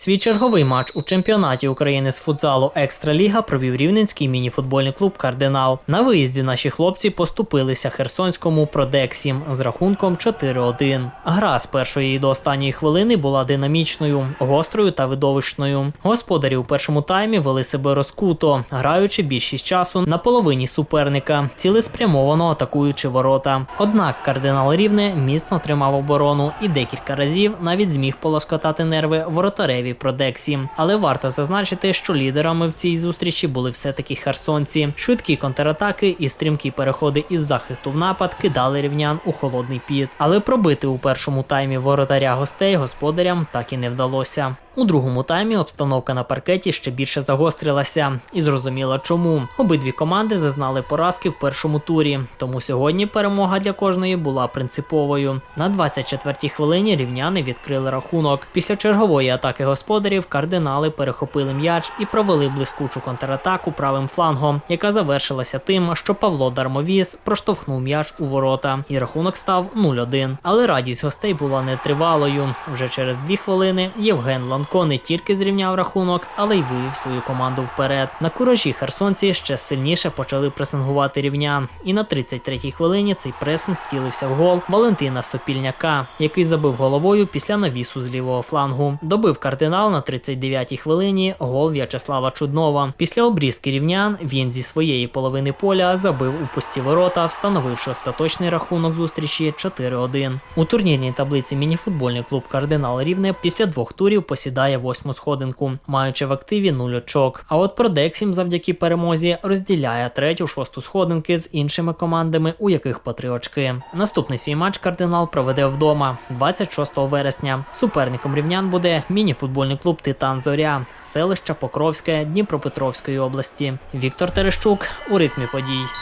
Свій черговий матч у чемпіонаті України з футзалу Екстраліга провів рівненський мініфутбольний клуб Кардинал. На виїзді наші хлопці поступилися Херсонському Продексім з рахунком 4-1. Гра з першої до останньої хвилини була динамічною, гострою та видовищною. Господарі у першому таймі вели себе розкуто, граючи більшість часу на половині суперника, цілеспрямовано атакуючи ворота. Однак кардинал рівне міцно тримав оборону і декілька разів навіть зміг полоскотати нерви воротареві Продексі. Але варто зазначити, що лідерами в цій зустрічі були все-таки херсонці. Швидкі контратаки і стрімкі переходи із захисту в напад кидали рівнян у холодний піт. Але пробити у першому таймі воротаря гостей господарям так і не вдалося. У другому таймі обстановка на паркеті ще більше загострилася, і зрозуміло чому. Обидві команди зазнали поразки в першому турі, тому сьогодні перемога для кожної була принциповою. На 24-й хвилині рівняни відкрили рахунок. Після чергової атаки господарів кардинали перехопили м'яч і провели блискучу контратаку правим флангом, яка завершилася тим, що Павло Дармовіс проштовхнув м'яч у ворота, і рахунок став 0-1. Але радість гостей була нетривалою. Вже через дві хвилини Євген Ланко не тільки зрівняв рахунок, але й вивів свою команду вперед. На куражі херсонці ще сильніше почали пресингувати рівнян. І на 33-й хвилині цей пресинг втілився в гол Валентина Сопільняка, який забив головою після навісу з лівого флангу. Добив кардинал на 39-й хвилині гол В'ячеслава Чуднова. Після обрізки рівнян він зі своєї половини поля забив у пусті ворота, встановивши остаточний рахунок зустрічі 4-1. У турнірній таблиці мініфутбольний клуб Кардинал Рівне після двох турів посідає восьму сходинку, маючи в активі нуль очок. А от Продексім завдяки перемозі розділяє третю шосту сходинки з іншими командами, у яких по три очки. Наступний свій матч кардинал проведе вдома 26 вересня. Суперником рівнян буде мініфутбольний клуб Титан Зоря, селища Покровське Дніпропетровської області. Віктор Терещук у ритмі подій.